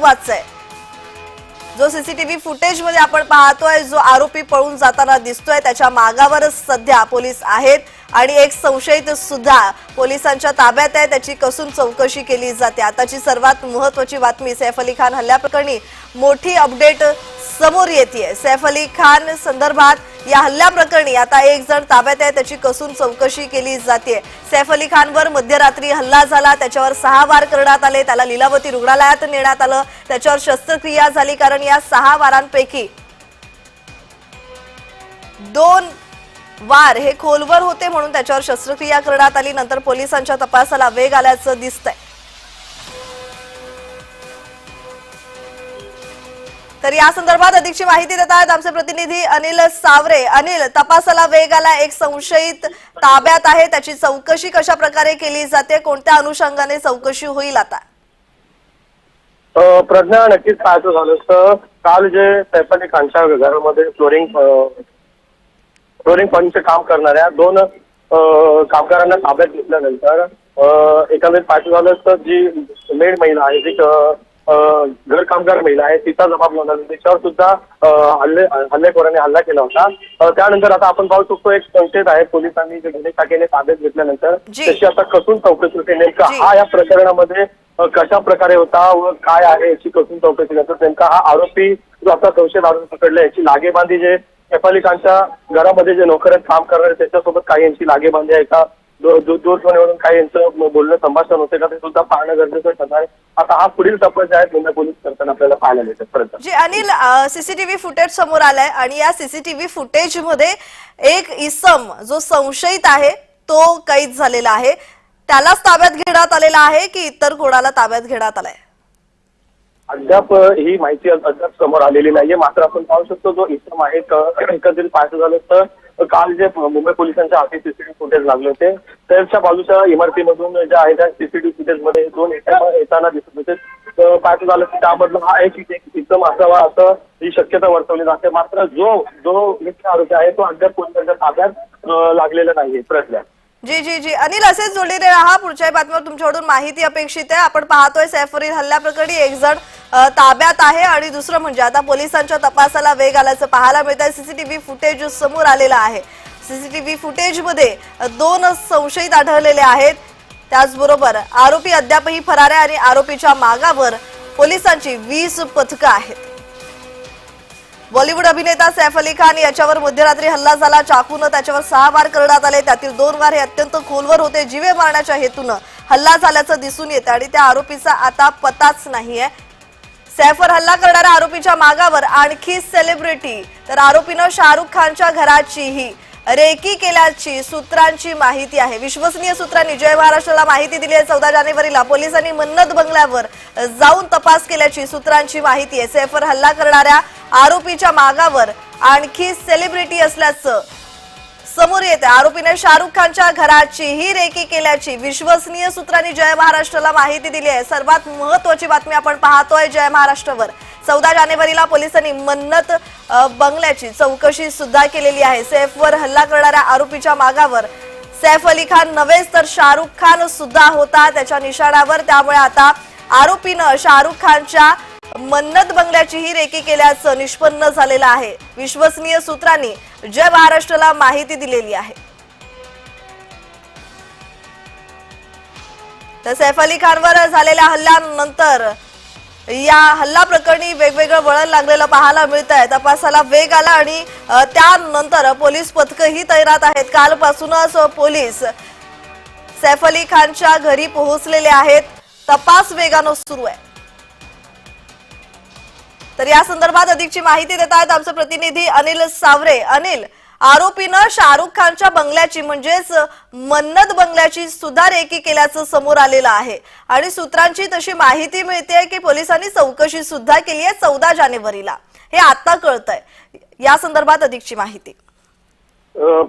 महत्वाचं आहे. जो सीसीटीव्ही फुटेजमध्ये आपण पाहतोय जो आरोपी पळून जाताना दिसतोय त्याच्या मागावरच सध्या पोलीस आहेत आणि एक संशयित सुद्धा पोलिसांच्या ताब्यात आहे. त्याची कसून चौकशी केली जाते. आताची सर्वात महत्वाची बातमी सैफ अली खान हल्ल्याप्रकरणी मोठी अपडेट समोर येते सैफ अली खान संदर्भात या हल्ल्याप्रकरणी आता एक जण ताब्यात आहे त्याची कसून चौकशी केली जाते. सैफ अली खानवर मध्यरात्री हल्ला झाला त्याच्यावर सहा वार करण्यात आले त्याला लीलावती रुग्णालयात नेण्यात आलं त्याच्यावर शस्त्रक्रिया झाली कारण या सहा वारांपैकी दोन वार हे खोलवर होते म्हणून त्याच्यावर शस्त्रक्रिया करण्यात आली नंतर पोलिसांच्या तपासाला वेग आल्याचं दिसतंय. तर या संदर्भात अधिकची माहिती देत आहेत आमचे प्रतिनिधी अनिल सावरे. अनिल तपासाला वेग आला एक संशयित ताब्यात आहे त्याची चौकशी कशा प्रकारे केली जाते कोणत्या अनुषंगाने चौकशी होईल आता? प्रज्ञा नक्कीच पाहायचं झालं तर काल जे सैफ खानच्या घरामध्ये फ्लोरिंग फ्लोरिंग फर्मचे काम करणाऱ्या दोन कामगारांना ताब्यात घेतल्यानंतर एकंदरीत पाहायचं झालं तर जी मेड महिला आहे जी घर कामगार महिला आहे तिचा जबाब नोंदवला त्याच्यावर सुद्धा हल्ले हल्लेखोरांनी हल्ला केला होता त्यानंतर आता आपण पाहू शकतो एक संकेत आहे पोलिसांनी जे गुन्हे शाखेने ताब्यात घेतल्यानंतर. त्याची आता कसून चौकशी होते नेमका. हा या प्रकरणामध्ये कशा प्रकारे होता व काय आहे याची कसून चौकशी करतात नेमका हा आरोपी जो आता संशयित आरोपी पकडला याची लागेबांधी जे खानच्या घरामध्ये जे नोकर आहेत काम करणारे त्याच्यासोबत काही यांची लागेबांधी आहे का दूरध्वनीवरून काही यांचं बोलणं संभाषण होते का ते सुद्धा पाहणं गरजेचं ठरणार आता हा पुढील तपास जे आहे मुंबई पोलीस करताना आपल्याला पाहायला मिळतात परत जी अनिल सीसीटीव्ही फुटेज समोर आलाय आणि या सीसीटीव्ही फुटेजमध्ये एक इसम जो संशयित आहे तो कैद झालेला आहे. त्यालाच ताब्यात घेण्यात आलेला आहे की इतर कोणाला ताब्यात घेण्यात आलाय? अद्याप ही माहिती अद्याप समोर आलेली नाहीये. मात्र आपण पाहू शकतो जो इसम आहे एकंदरीत पाहायचं झालं तर काल जे मुंबई पोलिसांच्या हाती सीसीटीव्ही फुटेज लागले होते त्याच्या बाजूच्या इमारतीमधून जे आहे त्या सीसीटीव्ही फुटेजमध्ये दोन येताना दिसत होते. तर पाहायचं झालं की त्यामधला हा एक एकदम असावा असं ही शक्यता वर्तवली जाते. मात्र जो जो मुख्य आरोपी आहे तो अद्याप पोलिसांच्या ताब्यात लागलेला नाहीये प्रश्न. जी जी जी. अनिल असेच जोडलेले राहा. पुढच्याही बातमीवर तुमच्याकडून माहिती अपेक्षित आहे. आपण पाहतोय सैफरील हल्ल्याप्रकरणी एक जण ताब्यात आहे आणि दुसरं म्हणजे आता पोलिसांच्या तपासाला वेग आल्याचं पाहायला मिळत आहे सीसीटीव्ही फुटेज समोर आलेला आहे. सीसीटीव्ही फुटेजमध्ये दोन संशयित आढळलेले आहेत. त्याचबरोबर आरोपी अद्यापही फरार आहे आणि आरोपीच्या मागावर पोलिसांची वीस पथकं आहेत. बॉलिवूड अभिनेता सैफ अली खान याच्यावर मध्यरात्री हल्ला झाला. चाकून त्याच्यावर सहा वार करण्यात आले. त्यातील दोन वार हे अत्यंत खोलवर होते. जीवे मारण्याच्या हेतूनं हल्ला झाल्याचं दिसून येतं आणि त्या आरोपीचा आता पताच नाहीये. सैफवर हल्ला करणाऱ्या आरोपीच्या मागावर आणखी सेलिब्रिटी तर आरोपीनं शाहरुख खानच्या घराचीही रेकी केल्याची सूत्रांची माहिती आहे. विश्वसनीय सूत्रांनी जय महाराष्ट्राला माहिती दिली आहे. चौदा जानेवारीला पोलिसांनी मन्नत बंगल्यावर जाऊन तपास केल्याची सूत्रांची माहिती आहे. सैफर हल्ला करणाऱ्या आरोपीच्या मागावर आणखी सेलिब्रिटी असल्याचं समोर येते आरोपीने शाहरुख खानच्या घराची ही रेकी केल्याची विश्वसनीय सूत्रांनी जय महाराष्ट्राला माहिती दिली आहे. सर्वात महत्वाची बातमी आपण पाहतोय जय महाराष्ट्रावर. चौदा जानेवारीला पोलिसांनी मन्नत बंगल्याची चौकशी सुद्धा केलेली आहे. सैफवर हल्ला करणाऱ्या आरोपीच्या मागावर सैफ अली खान नव्हेच तर शाहरुख खान सुद्धा होता त्याच्या निशाणावर. त्यामुळे आता आरोपीनं शाहरुख खानच्या मन्नत बंगल्याचीही रेकी केल्याचं निष्पन्न झालेलं आहे. विश्वसनीय सूत्रांनी जय महाराष्ट्राला माहिती दिलेली आहे. तर सैफ अली खानवर झालेल्या हल्ल्यानंतर या हल्ला प्रकरणी वेगवेगळं वळण लागलेलं पाहायला मिळत आहे तपासाला वेग आला आणि त्यानंतर पोलीस पथकही तैनात आहेत. कालपासूनच पोलीस सैफ अली खानच्या घरी पोहोचलेले आहेत. तपास वेगानं सुरू आहे. तर या संदर्भात अधिकची माहिती देत आहेत आमचे प्रतिनिधी अनिल सावरे. अनिल आरोपीनं शाहरुख खानच्या बंगल्याची म्हणजेच मन्नत बंगल्याची सुद्धा रेकी केल्याचं समोर आलेलं आहे. आणि सूत्रांची तशी माहिती मिळते की पोलिसांनी चौकशी सुद्धा केली आहे चौदा जानेवारीला. हे आता कळतंय. या संदर्भात अधिकची माहिती.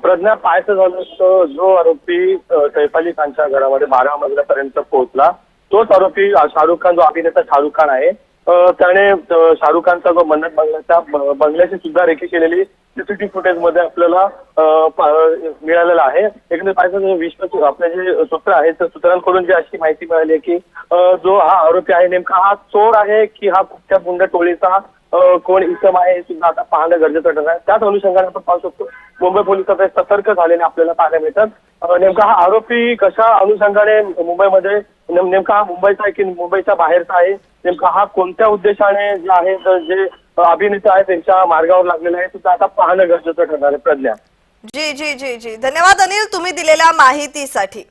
प्रज्ञा पायचं झालं जो आरोपी सैफ अली खानच्या घरामध्ये बारा मजल्यापर्यंत पोहोचला. तोच आरोपी शाहरुख खान जो अभिनेता शाहरुख खान आहे त्याने शाहरुख खानचा जो मन्नत बंगल्याच्या बंगल्याची सुद्धा रेखी केलेली सीसीटीव्ही फुटेजमध्ये आपल्याला मिळालेला आहे. एकंदर पाहिजे विश्व आपले जे सूत्र आहेत सूत्रांकडून जी अशी माहिती मिळाली आहे की जो हा आरोपी आहे नेमका हा चोर आहे की हा कुठच्या गुंड टोळीचा कोण इसम आहे हे सुद्धा आता पाहणं गरजेचं ठरत आहे. त्याच अनुषंगाने आपण पाहू शकतो मुंबई पोलीस सतर्क झालेले आपल्याला पाहायला मिळतात. नेमका हा आरोपी कशा अनुषंगाने मुंबईमध्ये नेमका हा मुंबईचा आहे की मुंबईच्या बाहेरचा आहे? नेमका हा कोणत्या उद्देशाने जे आहे जे अभिनेते आहेत त्यांच्या मार्गावर लागलेला आहे सुद्धा आता पाहणं गरजेचं ठरणार आहे प्रज्ञा. जी जी जी जी. धन्यवाद अनिल तुम्ही दिलेल्या माहितीसाठी.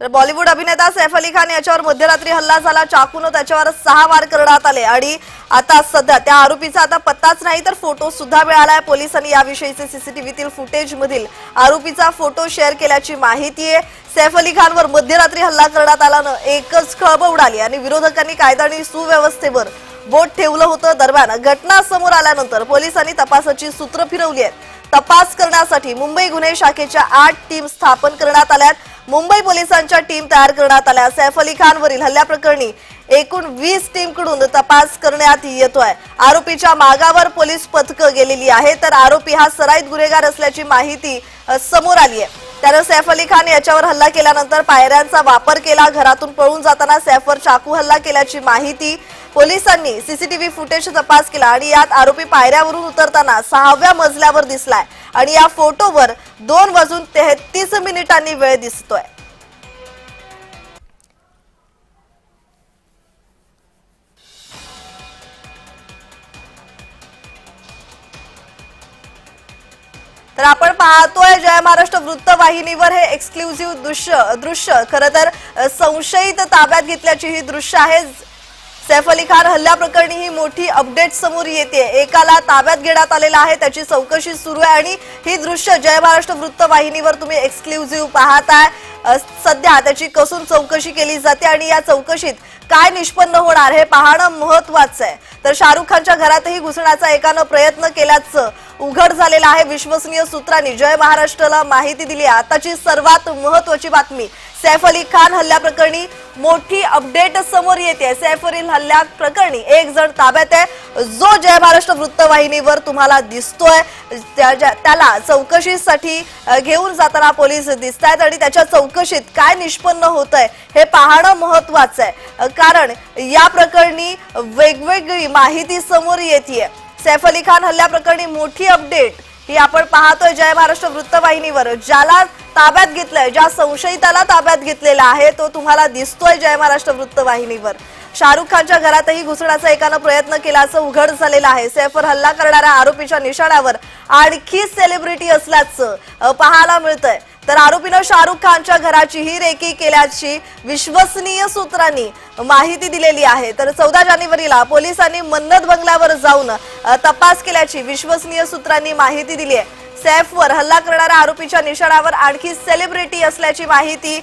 तर बॉलिवूड अभिनेता सैफ अली खान याच्यावर मध्यरात्री हल्ला झाला. चाकून त्याच्यावर सहा वार करण्यात आले. आणि आता सध्या त्या आरोपीचा आता पत्ताच नाही तर फोटो सुद्धा मिळालाय पोलिसांनी. याविषयीचे सीसीटीव्हीतील फुटेज मधील आरोपीचा फोटो शेअर केल्याची माहिती आहे. सैफ अली खानवर मध्यरात्री हल्ला करण्यात आल्यानं एकच खळबळ उडाली आणि विरोधकांनी कायदा आणि सुव्यवस्थेवर बोट ठेवलं होतं दरम्यान. घटना समोर आल्यानंतर पोलिसांनी तपासाची सूत्र फिरवली आहेत. तपास करण्यासाठी मुंबई गुन्हे शाखेच्या आठ टीम स्थापन करण्यात आल्यात. मुंबई पोलिसांच्या टीम तयार करण्यात आल्या सैफ अली खानवरील हल्ल्याप्रकरणी एकूण वीस टीमकडून तपास करण्यात येतोय. आरोपीच्या मागावर पोलीस पथकं गेलेली आहे तर आरोपी हा सराईत गुन्हेगार असल्याची माहिती समोर आली आहे. त्यानं सैफ अली खान याच्यावर हल्ला केल्यानंतर पायऱ्यांचा वापर केला घरातून पळून जाताना सैफवर चाकू हल्ला केल्याची माहिती पोलिसांनी सीसीटीव्ही फुटेज तपास केला आणि यात आरोपी पायऱ्यावरून उतरताना सहाव्या मजल्यावर दिसलाय. आणि या फोटोवर दोन वाजून तेहतीस मिनिटांनी वेळ दिसतोय. तर आपण पाहतोय जय महाराष्ट्र वृत्तवाहिनीवर हे एक्सक्लुझिव्ह दृश्य दृश्य. खरं तर संशयित ताब्यात घेतल्याची ही दृश्य आहे. सैफ अली खान हल्ल्याप्रकरणी ही मोठी अपडेट समोर येते एकाला ताब्यात घेण्यात आलेला आहे त्याची चौकशी सुरू आहे आणि ही दृश्य जय महाराष्ट्र वृत्तवाहिनीवर तुम्ही एक्सक्लुझिव्ह पाहताय. सध्या त्याची कसून चौकशी केली जाते आणि या चौकशीत काय निष्पन्न होणार हे पाहणं महत्वाचं आहे. तर शाहरुख खानच्या घरातही घुसण्याचा एकानं प्रयत्न केल्याचं उघड झालेला आहे विश्वसनीय सूत्रांनी. जय महाराष्ट्राला माहिती दिली आहे. आताची सर्वात महत्वाची बातमी सैफ अली खान हल्ल्या प्रकरणी मोठी अपडेट समोर येते. सैफ अली हल्ल्या प्रकरणी एक जण ताब्यात आहे. जो जय महाराष्ट्र वृत्तवाहिनीवर तुम्हाला दिसतोय त्याला चौकशीसाठी घेऊन जाताना पोलीस दिसत आहेत आणि त्याच्या चौकशीत काय निष्पन्न होत आहे हे पाहणं महत्वाचं आहे. कारण या प्रकरणी वेगवेगळी माहिती समोर येते सैफ अली खान हल्ल्या प्रकरणी मोठी अपडेट ही आपण पाहतोय जय महाराष्ट्र वृत्तवाहिनीवर. ज्याला ताब्यात घेतलंय ज्या संशयिताला ताब्यात घेतलेला आहे तो तुम्हाला दिसतोय जय महाराष्ट्र वृत्तवाहिनीवर. शाहरुख खानच्या घरातही घुसण्याचा एकानं प्रयत्न केल्याचं उघड झालेलं आहे. सैफवर हल्ला करणाऱ्या आरोपीच्या निशाण्यावर आणखी सेलिब्रिटी असल्याचं पाहायला मिळतंय. तर आरोपीनं शाहरुख खानच्या घराचीही रेकी केल्याची विश्वसनीय सूत्रांनी माहिती दिलेली आहे. तर चौदा जानेवारीला पोलिसांनी मन्नत बंगल्यावर जाऊन तपास केल्याची विश्वसनीय सूत्रांनी माहिती दिली आहे. सैफवर हल्ला करणाऱ्या आरोपीच्या निशाणावर आणखी सेलिब्रिटी असल्याची माहिती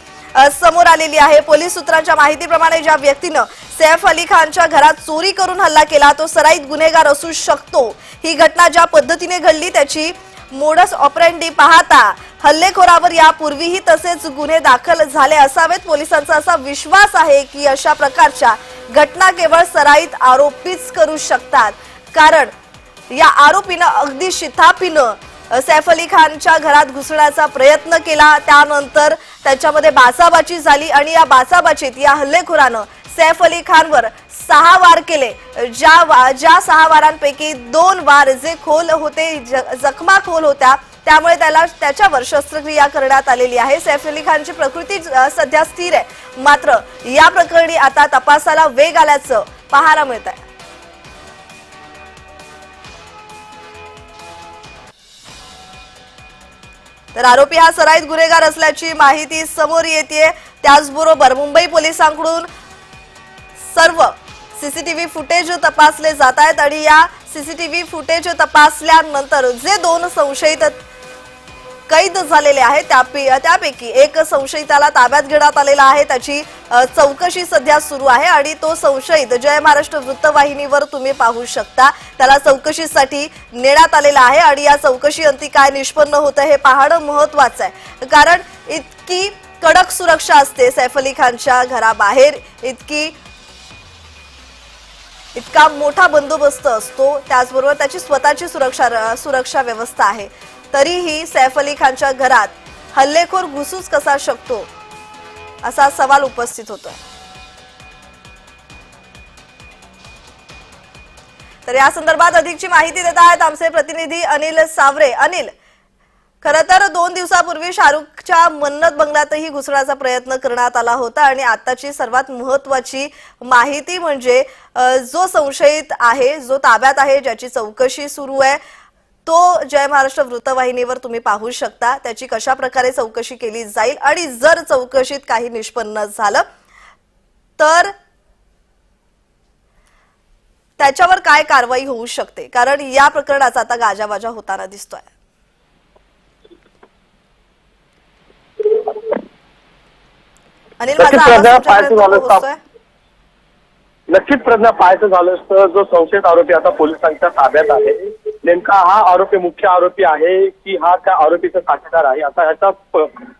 समोर आलेली आहे. पोलीस सूत्रांच्या माहितीप्रमाणे ज्या व्यक्तीनं सैफ अली खानच्या घरात चोरी करून हल्ला केला तो सराईत गुन्हेगार असू शकतो. ही घटना ज्या पद्धतीने घडली त्याची मोडस ऑपरेंडी पाहता हल्लेखोरावर यापूर्वीही तसेच गुन्हे दाखल झाले असावेत. पोलिसांचा असा विश्वास आहे की अशा प्रकारच्या घटना केवळ सराईत आरोपीच करू शकतात. कारण या आरोपीनं अगदी शिथापीनं सैफ अली खानच्या घरात घुसण्याचा प्रयत्न केला. त्यानंतर त्याच्यामध्ये बाचाबाची झाली आणि या बाचाबाचीत या हल्लेखोरानं सैफ अली खानवर सहा वार केले. ज्या वा- ज्या सहा वारांपैकी दोन वार जे खोल होते ज- जखमा खोल होत्या त्यामुळे त्याला त्याच्यावर शस्त्रक्रिया करण्यात आलेली आहे. सैफ अली खानची प्रकृती सध्या स्थिर आहे. मात्र या प्रकरणी आता तपासाला वेग आल्याचं पाहायला मिळत आहे तर आरोपी हा सराईत गुन्हेगार असल्याची माहिती समोर येते त्याचबरोबर मुंबई पोलिसांकडून सर्व सीसीटीव्ही फुटेज तपासले जात आहेत आणि या सीसीटीव्ही फुटेज तपासल्यानंतर जे दोन संशयित कैद झालेले आहेत. त्या त्यापैकी एक संशयिताला ताब्यात घेण्यात आलेला आहे. त्याची चौकशी सध्या सुरू आहे आणि तो संशयित जय महाराष्ट्र वृत्तवाहिनीवर तुम्ही पाहू शकता. त्याला चौकशीसाठी नेण्यात आलेला आहे आणि या चौकशी अंती काय निष्पन्न होतं हे पाहणं महत्वाचं आहे. कारण इतकी कडक सुरक्षा असते सैफ अली खानच्या घराबाहेर. इतकी इतका मोठा बंदोबस्त असतो. त्याचबरोबर त्याची स्वतःची सुरक्षा सुरक्षा व्यवस्था आहे. तरीही सैफ अली खानच्या घरात हल्लेखोर घुसूच कसा शकतो असा सवाल उपस्थित होतो. तर या संदर्भात अधिकची माहिती देत आहेत आमचे प्रतिनिधी अनिल सावरे. अनिल खर तर दोन दिवसापूर्वी शाहरुखच्या मन्नत बंगल्यातही घुसण्याचा प्रयत्न करण्यात आला होता आणि आताची सर्वात महत्वाची माहिती म्हणजे जो संशयित आहे जो ताब्यात आहे ज्याची चौकशी सुरू आहे तो जय महाराष्ट्र वृत्तवाहिनीवर तुम्ही पाहू शकता. त्याची कशा प्रकारे चौकशी केली जाईल आणि जर चौकशीत काही निष्पन्न झालं तर त्याच्यावर काय कारवाई होऊ शकते? कारण या प्रकरणाचा आता गाजावाजा होताना दिसतोय. अनिल माझा? नक्कीच प्रज्ञा पाहायचं झालं असतं. जो संशयित आरोपी आता पोलिसांच्या ताब्यात आहे. नेमका हा आरोपी मुख्य आरोपी आहे की हा त्या आरोपीचा साथीदार आहे आता ह्याचा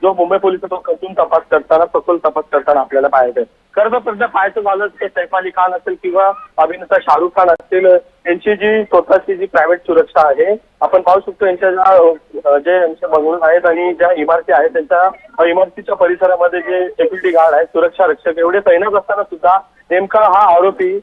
जो मुंबई पोलीस तो कसून तपास करताना सखोल तपास करताना आपल्याला पाहायचं आहे. खरं तर प्रज्ञा पाहायचं झालं ते सैफ अली खान असेल किंवा अभिनेता शाहरुख खान असतील यांची जी स्वतःची जी प्रायव्हेट सुरक्षा आहे आपण पाहू शकतो यांच्या ज्या जे यांचे बंगलोज आहेत आणि ज्या इमारती आहेत त्यांच्या इमारतीच्या परिसरामध्ये जे सेक्युरिटी गार्ड आहेत सुरक्षा रक्षक एवढे तैनात असताना सुद्धा नेमका हा आरोपी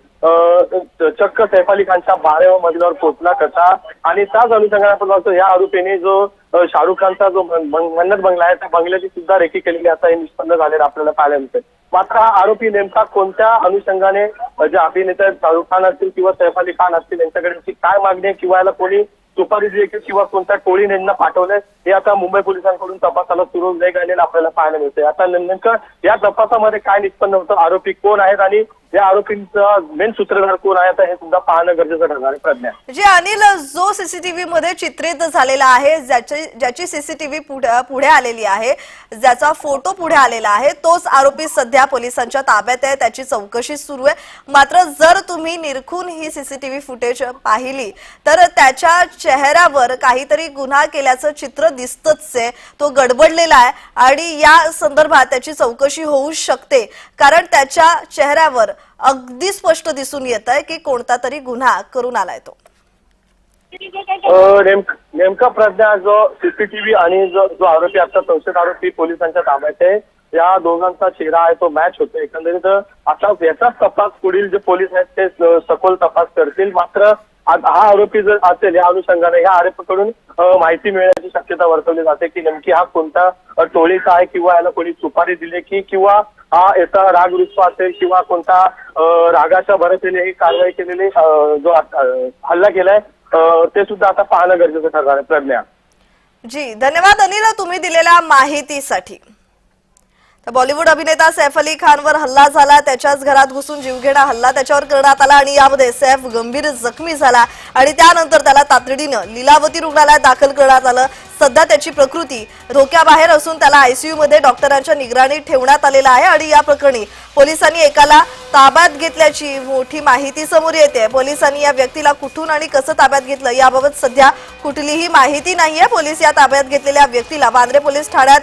चक्क सैफ अली खानच्या बाराव्या मजल्यावर पोहोचला कसा? आणि त्याच अनुषंगाने आपण पाहतो या आरोपीने जो शाहरुख खानचा जो मन्नत बंगला आहे त्या बंगल्याची सुद्धा रेखी केलेली आता हे निष्पन्न झालेलं आपल्याला पाहायला मिळतंय. मात्र हा आरोपी नेमका कोणत्या अनुषंगाने जे अभिनेते शाहरुख खान असतील किंवा सैफ अली खान असतील यांच्याकडे काय मागणी आहे? किंवा याला कोणी सुपारी दिली किंवा कोणत्या टोळी यांना पाठवलंय? हे आता मुंबई पोलिसांकडून तपासाला सुरू वेग आलेला आपल्याला पाहायला मिळतंय. आता नेमकं या तपासामध्ये काय निष्पन्न होतं? आरोपी कोण आहेत? आणि या आरोपींचा मेन सूत्रधार कोण आहे आता हे सुद्धा पाहणं गरजेचं ठरणार आहे प्रज्ञा. जे अनिल जो सीसीटीव्ही मध्ये चित्रित झालेला आहे ज्याची ज्याची सीसीटीव्ही पुढे आलेली आहे ज्याचा फोटो पुढे आलेला आहे तोच आरोपी सध्या पोलिसांच्या ताब्यात आहे त्याची चौकशी सुरू आहे. मात्र जर तुम्ही निरखून ही सीसीटीव्ही फुटेज पाहिली तर त्याच्या चेहऱ्यावर काहीतरी गुन्हा केल्याचं चित्र दिसतच आहे. तो गडबडलेला आहे आणि या संदर्भात त्याची चौकशी होऊ शकते. कारण त्याच्या चेहऱ्यावर अगदी स्पष्ट दिसून येत आहे की कोणता तरी गुन्हा करून आलाय तो. नेमका प्रज्ञा जो सीसीटीव्ही आणि जो जो आरोपी आता संशयित आरोपी पोलिसांच्या ताब्यात आहे या दोघांचा चेहरा आहे तो मॅच होतो एकंदरीत आता याचाच तपास पुढील जे पोलीस आहेत ते सखोल तपास करतील. मात्र हा आरोपी जर असेल या अनुषंगाने या आरोपीकडून माहिती मिळण्याची शक्यता वर्तवली जाते की नेमकी हा कोणता टोळीचा आहे किंवा याला कोणी सुपारी दिली की किंवा हा याचा राग रुस्प असेल किंवा कोणता रागाच्या भरतीने ही कारवाई केलेली जो हल्ला केलाय ते सुद्धा आता पाहणं गरजेचं ठरणार आहे प्रज्ञा. जी धन्यवाद अनिल तुम्ही दिलेल्या माहितीसाठी. तर बॉलिवूड अभिनेता सैफ अली खानवर हल्ला झाला. त्याच्याच घरात घुसून जीवघेणा हल्ला त्याच्यावर करण्यात आला आणि यामध्ये सैफ गंभीर जखमी झाला आणि त्यानंतर त्याला तातडीनं लीलावती रुग्णालयात दाखल करण्यात आलं. सध्या त्याची प्रकृती धोक्याबाहेर असून त्याला आयसीयू मध्ये डॉक्टरांच्या निगराणीत ठेवण्यात आलेलं आहे आणि या प्रकरणी पोलिसांनी एकाला ताब्यात घेतल्याची मोठी माहिती समोर येते. पोलिसांनी या व्यक्तीला कुठून आणि कसं ताब्यात घेतलं याबाबत सध्या कुठलीही माहिती नाहीये. पोलीस या ताब्यात घेतलेल्या व्यक्तीला वांद्रे पोलीस ठाण्यात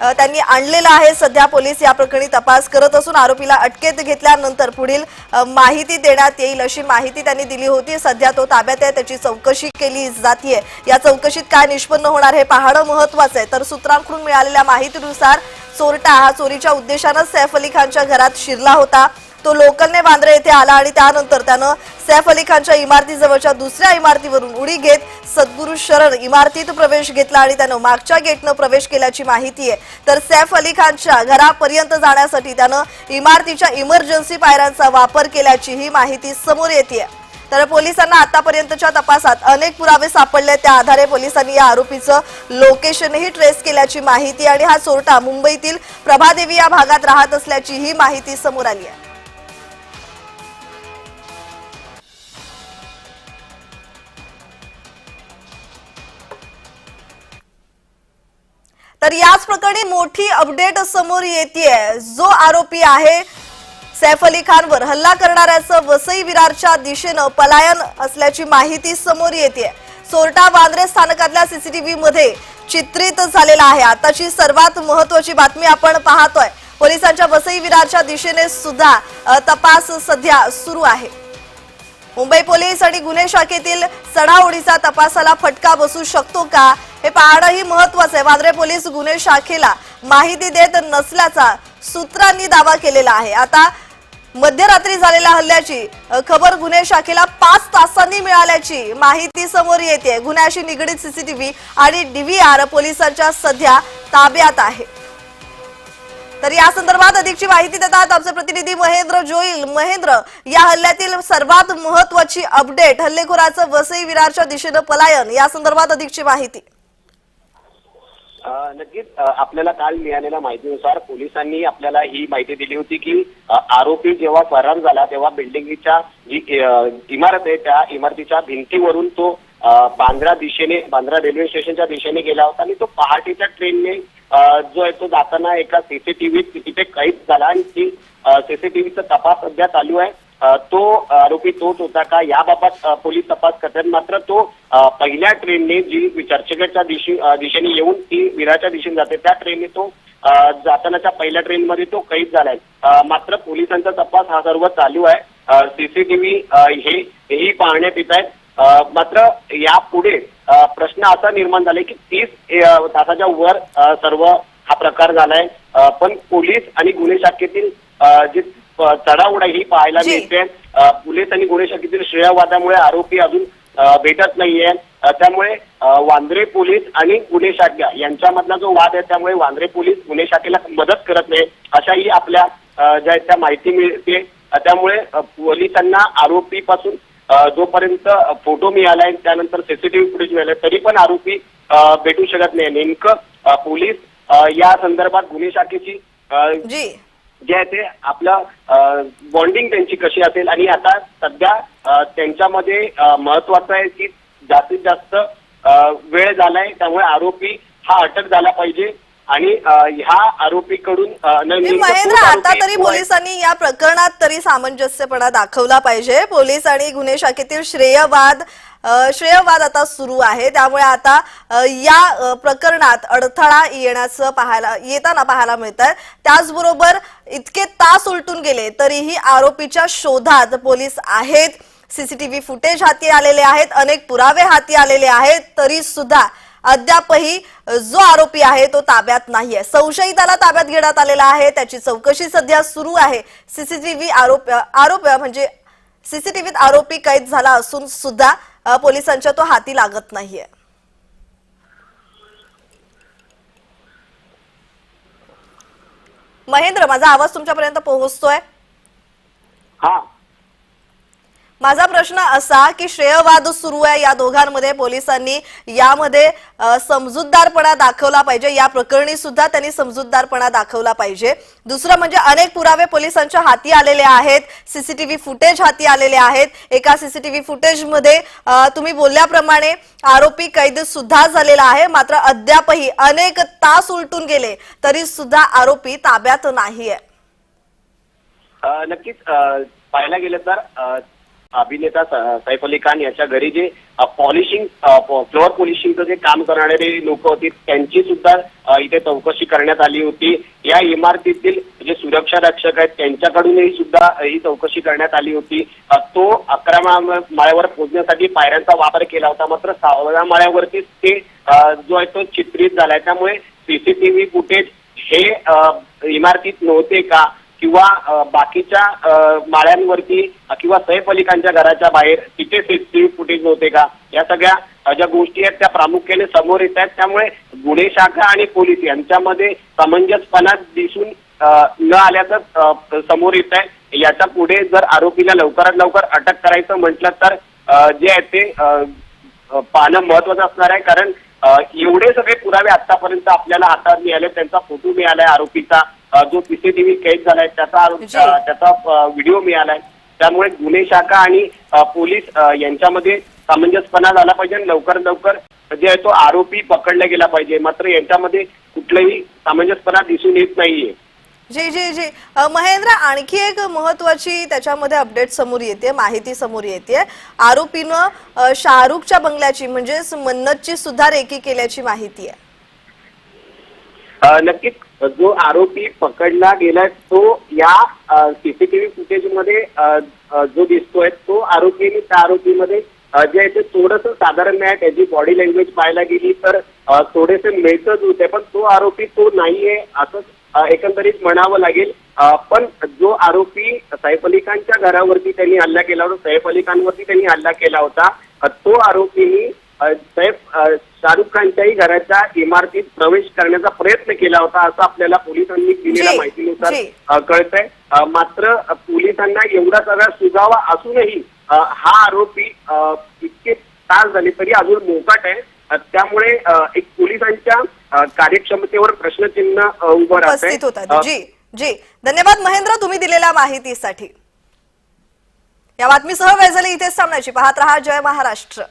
त्यांनी आणलेलं आहे. सध्या पोलीस या प्रकरणी तपास करत असून आरोपीला अटकेत घेतल्यानंतर पुढील माहिती देण्यात येईल अशी माहिती त्यांनी दिली होती. सध्या तो ताब्यात आहे. त्याची चौकशी केली जातीये. या चौकशीत काय निष्पन्न होणार हे पाहणं महत्वाचं आहे तर सूत्रांकडून मिळालेल्या माहितीनुसार चोरटा हा चोरीच्या उद्देशानं सैफ अली खानच्या घरात शिरला होता. तो लोकलने वांद्रे येथे आला आणि त्यानंतर त्यानं सैफ अली खानच्या इमारतीजवळच्या दुसऱ्या इमारतीवरून उडी घेत सद्गुरू शरण इमारतीत प्रवेश घेतला आणि त्यानं मागच्या गेटनं प्रवेश केल्याची माहिती आहे. तर सैफ अली खानच्या घरापर्यंत जाण्यासाठी त्यानं इमारतीच्या इमर्जन्सी पायऱ्यांचा वापर केल्याची ही माहिती समोर येते तर पोलिसांना आतापर्यंतच्या तपासात अनेक पुरावे सापडले त्या आधारे पोलिसांनी या आरोपीचं लोकेशनही ट्रेस केल्याची माहिती आणि हा चोरटा मुंबईतील प्रभादेवी या भागात राहत असल्याची ही माहिती समोर आली आहे. तर याच प्रकरणी मोठी अपडेट समोर येते जो आरोपी आहे सैफ अली खानवर हल्ला करणाऱ्याचं वसई विरारच्या दिशेनं पलायन असल्याची माहिती समोर येते सोरटा वांद्रे स्थानकातल्या सीसीटीव्ही मध्ये चित्रित झालेला आहे. आताची सर्वात महत्वाची बातमी आपण पाहतोय. पोलिसांच्या वसई विरारच्या दिशेने सुद्धा तपास सध्या सुरू आहे. मुंबई पोलीस आणि गुन्हे शाखेतील चढाओढीचा तपासाला फटका बसू शकतो का? हे पाहणंही महत्वाचं आहे. वांद्रे पोलीस गुन्हे शाखेला माहिती देत नसल्याचा सूत्रांनी दावा केलेला आहे. आता मध्यरात्री झालेल्या हल्ल्याची खबर गुन्हे शाखेला पाच तासांनी मिळाल्याची माहिती समोर येते गुन्ह्याशी निगडीत सीसीटीव्ही आणि डीव्हीआर पोलिसांच्या सध्या ताब्यात आहे. तर या संदर्भात अधिकची माहिती देतात आमचे प्रतिनिधी महेंद्र जोईल. महेंद्र या हल्ल्यातील सर्वात महत्वाची अपडेट हल्लेखोराचं वसई विरारच्या दिशेनं पलायन या संदर्भात अधिकची माहिती. नक्कीच आपल्याला काल मिळालेल्या माहितीनुसार पोलिसांनी आपल्याला ही माहिती दिली होती की आरोपी जेव्हा फरार झाला तेव्हा बिल्डिंगच्या जी इमारत आहे त्या इमारतीच्या भिंतीवरून तो बांद्रा दिशेने बांद्रा रेल्वे स्टेशनच्या दिशेने गेला होता आणि तो पहाटेच्या ट्रेनने जो आहे तो जाताना एका सीसीटीव्ही तिथे कैद झाला आणि ती सीसीटीव्हीचा तपास सध्या चालू आहे. तो आरोपी तोच होता का याबाबत पोलीस तपास करतात. मात्र तो पहिल्या ट्रेनने जी चर्चगडच्या दिशे दिशेने येऊन ती विराच्या दिशेने जाते त्या ट्रेनने तो जातानाच्या पहिल्या ट्रेनमध्ये तो कैद झालाय. मात्र पोलिसांचा तपास हा सर्व चालू आहे. सीसीटीव्ही हे हेही पाहण्यात येत आहेत मात्र यापुढे प्रश्न असा निर्माण झालाय की तीस तासाच्या वर सर्व हा प्रकार झालाय. पण पोलीस आणि गुन्हे शाखेतील जी आहे ही पाहायला. मिळते. पोलीस आणि गुन्हे शाखेतील श्रेयवादामुळे आरोपी अजून भेटत नाहीये. त्यामुळे वांद्रे पोलीस आणि गुन्हे शाखा यांच्यामधला जो वाद आहे त्यामुळे वांद्रे पोलीस गुन्हे शाखेला मदत करत नाही अशाही आपल्या ज्या त्या माहिती मिळते. त्यामुळे पोलिसांना आरोपीपासून जोपर्यंत फोटो मिळालाय त्यानंतर सीसीटीव्ही फुटेज मिळाले तरी पण आरोपी भेटू शकत नाही. नेमकं पोलीस या संदर्भात गुन्हे शाखेची जी. जे आहे ते आपलं बॉन्डिंग त्यांची कशी असेल आणि आता सध्या त्यांच्यामध्ये महत्वाचं आहे की जास्तीत जास्त वेळ झालाय त्यामुळे आरोपी हा अटक झाला पाहिजे. आणि ह्या आरोपीकडून महेंद्र आता तरी पोलिसांनी या प्रकरणात तरी सामंजस्यपणा दाखवला पाहिजे. पोलीस आणि गुन्हे शाखेतील श्रेयवाद श्रेयवाद आता सुरू आहे. त्यामुळे आता या प्रकरणात अडथळा येण्याचं पाहायला येताना पाहायला मिळत आहे त्याचबरोबर इतके तास उलटून गेले तरीही आरोपीच्या शोधात पोलीस आहेत. सीसीटीव्ही फुटेज हाती आलेले आहेत. अनेक पुरावे हाती आलेले आहेत. तरी सुद्धा अद्यापही जो आरोपी आहे तो ताब्यात नाहीये. संशयिताला ताब्यात घेण्यात आलेला आहे. त्याची चौकशी सध्या सुरू आहे. सीसीटीव्ही आरोप आरोप म्हणजे सीसीटीव्हीत आरोपी कैद झाला असून सुद्धा पोलिसांच्या तो हाती लागत नाहीये. महेंद्र माझा आवाज तुमच्यापर्यंत पोहोचतोय? हा. माझा प्रश्न असा की श्रेयवाद सुरू आहे या दोघांमध्ये पोलिसांनी यामध्ये समजूतदारपणा दाखवला पाहिजे. या प्रकरणी सुद्धा त्यांनी समजूतदारपणा दाखवला पाहिजे. दुसरं म्हणजे अनेक पुरावे पोलिसांच्या हाती आलेले आहेत. सीसीटीव्ही फुटेज हाती आलेले आहेत. एका सीसीटीव्ही फुटेजमध्ये तुम्ही बोलल्याप्रमाणे आरोपी कैद सुद्धा झालेला आहे. मात्र अद्यापही अनेक तास उलटून गेले तरी सुद्धा आरोपी ताब्यात नाहीये. नक्कीच पाहायला गेलं तर अभिनेता सैफ अली खान याच्या घरी जे पॉलिशिंग फ्लोअर पॉलिशिंगचं जे काम करणारे लोक होती त्यांची सुद्धा इथे चौकशी करण्यात आली होती. या इमारतीतील जे सुरक्षा रक्षक आहेत त्यांच्याकडूनही सुद्धा ही चौकशी करण्यात आली होती. तो अकरा माळ्यावर पोहोचण्यासाठी पायऱ्यांचा वापर केला होता. मात्र सहाव्या माळ्यावरतीच ते जो आहे तो चित्रित झालाय. त्यामुळे सीसीटीव्ही फुटेज हे इमारतीत नव्हते का? किंवा बाकीच्या माळ्यांवरती किंवा सैफ अली खानच्या घराच्या बाहेर तिथे सीसीटीव्ही फुटेज नव्हते का? या सगळ्या ज्या गोष्टी आहेत त्या प्रामुख्याने समोर येत आहेत. त्यामुळे गुन्हे शाखा आणि पोलीस यांच्यामध्ये समंजसपणा दिसून न आल्याचं समोर येत आहे याच्यापुढे जर आरोपीला लवकरात लवकर अटक करायचं म्हटलं तर जे आहे ते पाहणं महत्वाचं असणार आहे. कारण एवढे सगळे पुरावे आतापर्यंत आपल्याला हातात मिळाले. त्यांचा फोटो मिळालाय आरोपीचा. जो सीसीटीव्ही कैद झालाय त्याचा त्याचा व्हिडिओ मिळालाय. त्यामुळे गुन्हे शाखा आणि पोलीस यांच्यामध्ये सामंजस्यपणा झाला पाहिजे आणि लवकर लवकर जे आहे तो आरोपी पकडला गेला पाहिजे. मात्र यांच्यामध्ये कुठलंही सामंजस्यपणा दिसून येत नाहीये. जी जी जी. महेंद्र आणखी एक महत्वाची त्याच्यामध्ये अपडेट समोर येते माहिती समोर येते आरोपीनं शाहरुखच्या बंगल्याची म्हणजेच मन्नतची सुद्धा रेकी केल्याची माहिती आहे. नक्कीच. जो आरोपी पकडला गेला तो या सीसीटीव्ही फुटेजमध्ये मध्ये जो दिसतोय तो आरोपी आणि त्या आरोपीमध्ये जे आहे ते थोडस साधारण आहे त्याची बॉडी लँग्वेज पाहायला गेली तर थोडेसे मिळतच होते पण तो आरोपी तो नाहीये असं एकंदरीत म्हणावं लागेल. पण जो आरोपी सैफ अली खानच्या घरावरती त्यांनी हल्ला केला होता सैफ अली खानवरती त्यांनी हल्ला केला होता तो आरोपीही सैफ शाहरुख खानच्याही घराच्या इमारतीत प्रवेश करण्याचा प्रयत्न केला होता असं आपल्याला पोलिसांनी दिलेल्या माहितीनुसार कळतंय. अ, मात्र पोलिसांना एवढा सगळा सुगावा असूनही हा आरोपी इतके तास झाले तरी अजून मोकाट आहे. त्यामुळे एक पोलिसांच्या कार्यक्षमतेवर प्रश्नचिन्ह उभं राहत जी जी. धन्यवाद महेंद्र तुम्ही दिलेल्या माहितीसाठी. या बातमीसह वैजली इथेच थांबण्याची. पाहत रहा जय महाराष्ट्र.